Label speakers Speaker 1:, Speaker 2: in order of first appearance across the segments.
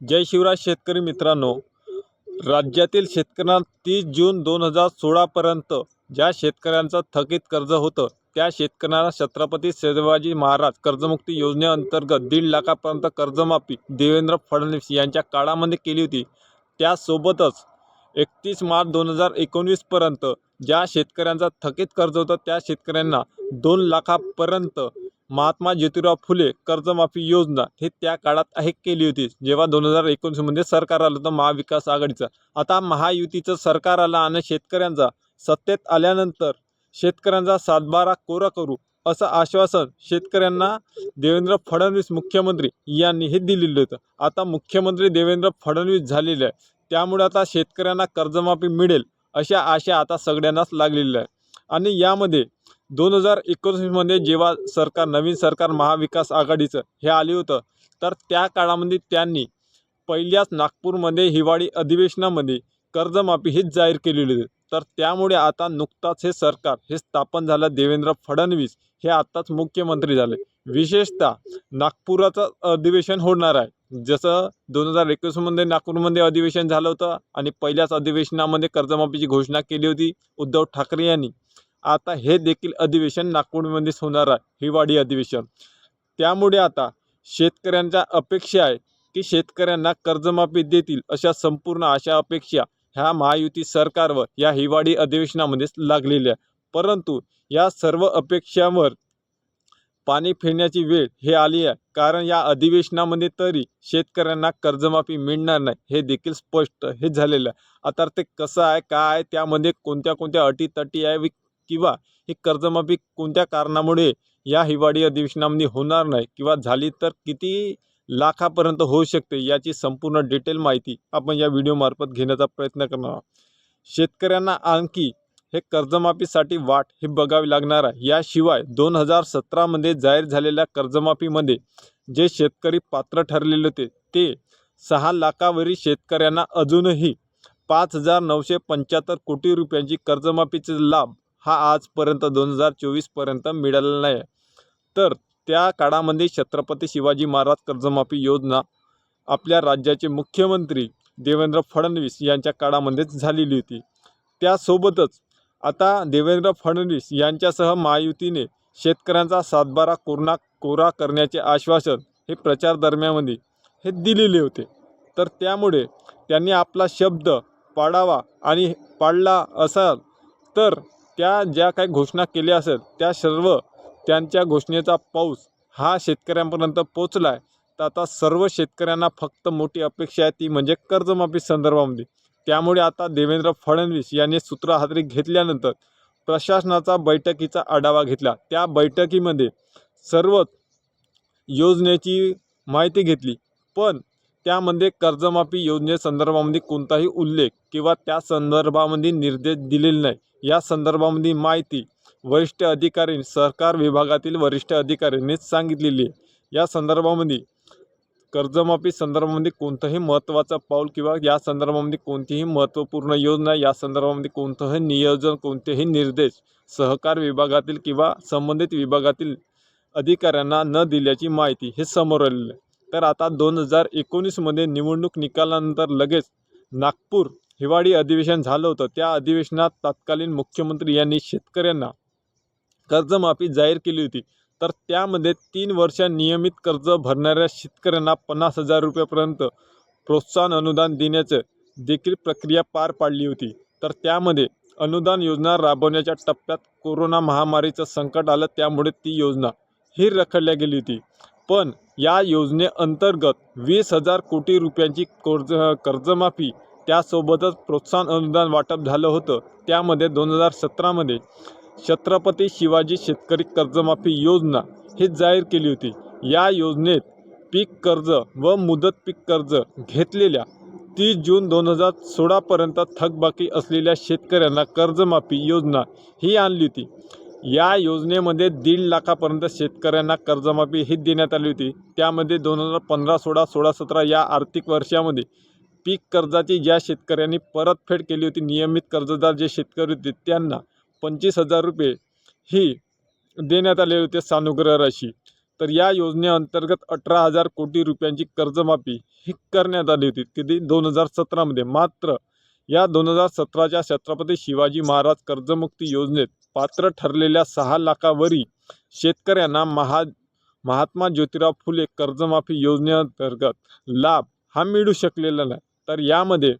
Speaker 1: जय शिवराज शेतकरी मित्रांनो राज्यातील शेतकऱ्यांना तीस जून दोन हजार सोळापर्यंत ज्या शेतकऱ्यांचं थकीत कर्ज होतं त्या शेतकऱ्यांना छत्रपती शिवाजी महाराज कर्जमुक्ती योजनेअंतर्गत दीड लाखापर्यंत कर्जमाफी देवेंद्र फडणवीस यांच्या काळामध्ये केली होती. त्यासोबतच एकतीस मार्च दोन हजार एकोणवीसपर्यंत ज्या शेतकऱ्यांचा थकीत कर्ज होतं त्या शेतकऱ्यांना दोन लाखापर्यंत महात्मा ज्योतिराव फुले कर्जमाफी योजना हे त्या काळात आहे केली होती. जेव्हा दोन हजार एकोणीसमध्ये सरकार आलं होतं महाविकास आघाडीचं. आता महायुतीचं सरकार आलं आणि शेतकऱ्यांचा सत्तेत आल्यानंतर शेतकऱ्यांचा सातबारा कोरा करू असं आश्वासन शेतकऱ्यांना देवेंद्र फडणवीस मुख्यमंत्री यांनी हे दिलेलं होतं. आता मुख्यमंत्री देवेंद्र फडणवीस झालेले आहे त्यामुळे आता शेतकऱ्यांना कर्जमाफी मिळेल अशा आशा आता सगळ्यांनाच लागलेल्या आहे. आणि यामध्ये दोन हजार एकोणीसमध्ये जेव्हा सरकार नवीन सरकार महाविकास आघाडीचं हे आले होतं तर त्या काळामध्ये त्यांनी पहिल्याच नागपूरमध्ये हिवाळी अधिवेशनामध्ये कर्जमाफी हेच जाहीर केलेली होती. तर त्यामुळे आता नुकताच हे सरकार हे स्थापन झालं देवेंद्र फडणवीस हे आत्ताच मुख्यमंत्री झाले. विशेषतः नागपुराचं अधिवेशन होणार आहे. जसं दोन हजार एकवीसमध्ये नागपूरमध्ये अधिवेशन झालं होतं आणि पहिल्याच अधिवेशनामध्ये कर्जमाफीची घोषणा केली होती उद्धव ठाकरे यांनी. आता हे देखील अधिवेशन नागपूरमध्येच होणार आहे हिवाळी अधिवेशन. त्यामुळे आता शेतकऱ्यांच्या अपेक्षा आहे की शेतकऱ्यांना कर्जमाफी देतील अशा संपूर्ण अशा अपेक्षा ह्या महायुती सरकारवर या हिवाळी अधिवेशनामध्येच लागलेल्या परंतु या सर्व अपेक्षांवर पाणी फिरण्याची वेळ हे आली आहे. कारण या अधिवेशनामध्ये तरी शेतकऱ्यांना कर्जमाफी मिळणार नाही हे देखील स्पष्ट हे झालेलं आहे. आता ते कसं आहे काय आहे त्यामध्ये कोणत्या कोणत्या अटीतटी आहे किंवा ही कर्जमाफी कोणत्या कारणामुळे या हिवाळी अधिवेशनामध्ये होणार नाही किंवा झाली तर किती लाखापर्यंत होऊ शकते याची संपूर्ण डिटेल माहिती आपण या व्हिडिओमार्फत घेण्याचा प्रयत्न करणार आहोत. शेतकऱ्यांना आणखी हे कर्जमाफीसाठी वाट हे बघावी लागणार आहे. याशिवाय दोन हजार सतरामध्ये जाहीर झालेल्या कर्जमाफीमध्ये जे शेतकरी पात्र ठरलेले होते ते सहा लाखावरील शेतकऱ्यांना अजूनही पाच हजार नऊशे पंच्याहत्तर कोटी रुपयांची कर्जमाफीचे लाभ हा आजपर्यंत दोन हजार चोवीसपर्यंत मिळालेला नाही. तर त्या काळामध्ये छत्रपती शिवाजी महाराज कर्जमाफी योजना आपल्या राज्याचे मुख्यमंत्री देवेंद्र फडणवीस यांच्या काळामध्येच झालेली होती. त्यासोबतच आता देवेंद्र फडणवीस यांच्यासह महायुतीने शेतकऱ्यांचा सातबारा कोरणा कोरा करण्याचे आश्वासन हे प्रचार दरम्यानमध्ये हे दिलेले होते. तर त्यामुळे त्यांनी आपला शब्द पाडावा आणि पाडला असाल तर त्या ज्या काही घोषणा केल्या असेल त्या सर्व त्यांच्या घोषणेचा पाऊस हा शेतकऱ्यांपर्यंत पोचला आहे तर आता सर्व शेतकऱ्यांना फक्त मोठी अपेक्षा आहे ती म्हणजे कर्जमाफी संदर्भामध्ये. त्यामुळे आता देवेंद्र फडणवीस यांनी सूत्र हातरी घेतल्यानंतर प्रशासनाचा बैठकीचा आढावा घेतला. त्या बैठकीमध्ये सर्व योजनेची माहिती घेतली. पण त्यामध्ये कर्जमाफी योजनेसंदर्भामध्ये कोणताही उल्लेख किंवा त्या संदर्भामध्ये निर्देश दिलेले नाही. या संदर्भामध्ये माहिती वरिष्ठ अधिकारी सरकार विभागातील वरिष्ठ अधिकाऱ्यांनीच सांगितलेली आहे. या संदर्भामध्ये कर्जमाफी संदर्भामध्ये कोणतंही महत्त्वाचं पाऊल किंवा या संदर्भामध्ये कोणतीही महत्त्वपूर्ण योजना या संदर्भामध्ये कोणतंही नियोजन कोणतेही निर्देश सहकार विभागातील किंवा संबंधित विभागातील अधिकाऱ्यांना न दिल्याची माहिती हे समोर आलेलं आहे. तर आता दोन हजार एकोणीसमध्ये निवडणूक निकालानंतर लगेच नागपूर हिवाळी अधिवेशन झालं होतं. त्या अधिवेशनात तत्कालीन मुख्यमंत्री यांनी शेतकऱ्यांना कर्जमाफी जाहीर केली होती. तर त्यामध्ये तीन वर्ष नियमित कर्ज भरणाऱ्या शेतकऱ्यांना पन्नास हजार रुपयापर्यंत प्रोत्साहन अनुदान देण्याचं देखील प्रक्रिया पार पाडली होती. तर त्यामध्ये अनुदान योजना राबवण्याच्या टप्प्यात कोरोना महामारीचं संकट आलं त्यामुळे ती योजना ही रखडल्या गेली होती. पण या योजनेअंतर्गत वीस हजार कोटी रुपयांची कर्ज कर्जमाफी त्यासोबतच प्रोत्साहन अनुदान वाटप झालं होतं. त्यामध्ये दोन हजार सतरामध्ये छत्रपती शिवाजी शेतकरी कर्जमाफी योजना ही जाहीर केली होती. या योजनेत पीक कर्ज व मुदत पीक कर्ज घेतलेल्या तीस जून दोन हजार सोळापर्यंत थकबाकी असलेल्या शेतकऱ्यांना कर्जमाफी योजना ही आणली होती. या योजनेमध्ये दीड लाखापर्यंत शेतकऱ्यांना कर्जमाफी ही देण्यात आली होती. त्यामध्ये दोन हजार पंधरा सोळा सोळा सतरा या आर्थिक वर्षामध्ये पीक कर्जाची ज्या शेतकऱ्यांनी परतफेड केली होती नियमित कर्जदार जे शेतकरी होते त्यांना पंचवीस हजार रुपये ही देण्यात आले होते सानुग्रह राशी. तर या योजनेअंतर्गत अठरा हजार कोटी रुपयांची कर्जमाफी ही करण्यात आली होती. कधी दोन हजार सतरामध्ये मात्र या दोन हजार सतराच्या छत्रपती शिवाजी महाराज कर्जमुक्ती योजनेत पात्र ठरलेल्या सहा लाखावरील शेतकऱ्यांना महा महात्मा ज्योतिराव फुले कर्जमाफी योजनेअंतर्गत लाभ हा मिळू शकलेला नाही. तर यामध्ये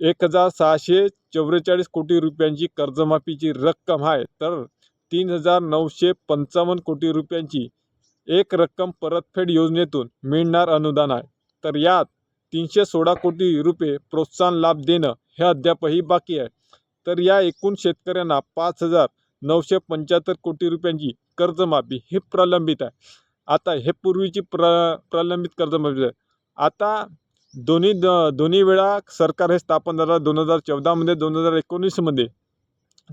Speaker 1: एक हजार सहाशे चौवेचाळीस कोटी रुपयांची कर्जमाफीची रक्कम आहे. तर तीन हजार नऊशे पंचावन्न कोटी रुपयांची एक रक्कम परतफेड योजनेतून मिळणार अनुदान आहे. तर यात तीनशे सोळा कोटी रुपये प्रोत्साहन लाभ देणं हे अद्यापही बाकी आहे. तर या एकूण शेतकऱ्यांना पाच हजार नऊशे पंच्याहत्तर कोटी रुपयांची कर्जमाफी ही प्रलंबित आहे. आता हे पूर्वीची प्र प्रलंबित कर्जमाफी आहे. आता दोन्ही द दोन्ही वेळा सरकार हे स्थापन झालं दोन हजार चौदामध्ये दोन हजार एकोणीसमध्ये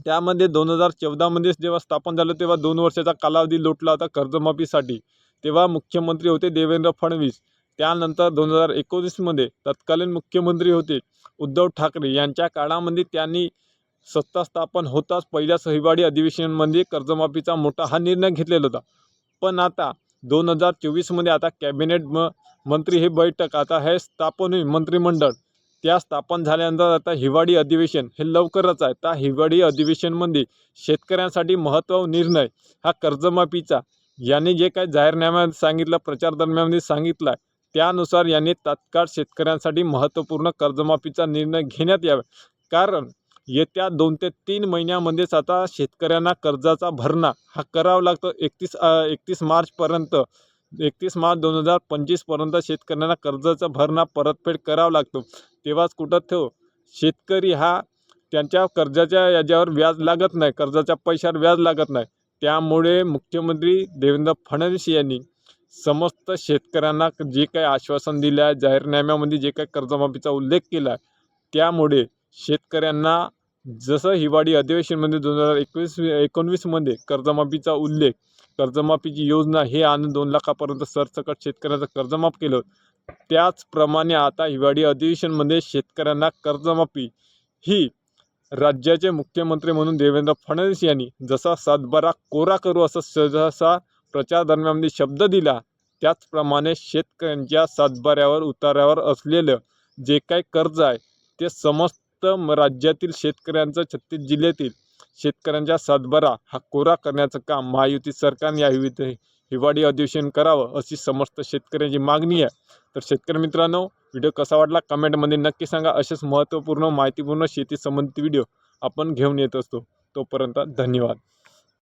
Speaker 1: त्यामध्ये दोन हजार चौदामध्येच जेव्हा स्थापन झालं तेव्हा दोन वर्षाचा कालावधी लोटला होता कर्जमाफीसाठी. तेव्हा मुख्यमंत्री होते देवेंद्र फडणवीस. त्यानंतर दोन हजार एकोणीसमध्ये तत्कालीन मुख्यमंत्री होते उद्धव ठाकरे. यांच्या काळामध्ये त्यांनी सत्ता स्थापन होताच पहिल्याच सहिवाडी अधिवेशनामध्ये कर्जमाफीचा मोठा हा निर्णय घेतलेला होता. पण आता दोन हजार चोवीसमध्ये आता कॅबिनेट म मंत्री हे बैठक आता हे स्थापन होईल मंत्रिमंडळ. त्या स्थापन झाल्यानंतर आता हिवाळी अधिवेशन हे लवकरच आहे. त्या हिवाळी अधिवेशनमध्ये शेतकऱ्यांसाठी महत्त्व निर्णय हा कर्जमाफीचा. यांनी जे काही जाहीरनाम्यात सांगितलं प्रचार दरम्यानमध्ये सांगितलं आहे त्यानुसार यांनी तात्काळ शेतकऱ्यांसाठी महत्त्वपूर्ण कर्जमाफीचा निर्णय घेण्यात यावा. कारण येत्या दोन ते तीन महिन्यामध्येच आता शेतकऱ्यांना कर्जाचा भरणा हा करावा लागतो. एकतीस एकतीस मार्चपर्यंत एकतीस मार्च दोन हजार पंचवीसपर्यंत शेतकऱ्यांना कर्जाचा भरणा परतफेड करावा लागतो. तेव्हाच कुठं ठेव? शेतकरी हा त्यांच्या कर्जाच्या याच्यावर व्याज लागत नाही कर्जाच्या पैशावर व्याज लागत नाही. त्यामुळे मुख्यमंत्री देवेंद्र फडणवीस यांनी समस्त शेतकऱ्यांना जे काही आश्वासन दिलं आहे जाहीरनाम्यामध्ये जे काही कर्जमाफीचा उल्लेख केला आहे त्यामुळे शेतकऱ्यांना जसं हिवाळी अधिवेशनमध्ये दोन हजार एकवीस एकोणवीसमध्ये कर्जमाफीचा उल्लेख कर्जमाफीची योजना हे आणून दोन लाखापर्यंत सरसकट शेतकऱ्यांचं कर्जमाफ केलं. त्याचप्रमाणे आता हिवाळी अधिवेशनमध्ये शेतकऱ्यांना कर्जमाफी ही राज्याचे मुख्यमंत्री म्हणून देवेंद्र फडणवीस यांनी जसा सातबारा कोरा करू असं सहसा प्रचार दरम्यानमध्ये शब्द दिला त्याचप्रमाणे शेतकऱ्यांच्या सातबाऱ्यावर उतार्यावर असलेलं जे काही कर्ज आहे ते समस्त उत्तम राज्यातील शेतकऱ्यांचं छत्तीस जिल्ह्यातील शेतकऱ्यांच्या सातबारा हा कोरा करण्याचं काम महायुती सरकारने या हिवी हिवाळी अधिवेशन करावं अशी समस्त शेतकऱ्यांची मागणी आहे. तर शेतकरी मित्रांनो व्हिडिओ कसा वाटला कमेंटमध्ये नक्की सांगा. असेच महत्त्वपूर्ण माहितीपूर्ण शेतीसंबंधित व्हिडिओ आपण घेऊन येत असतो. तोपर्यंत धन्यवाद.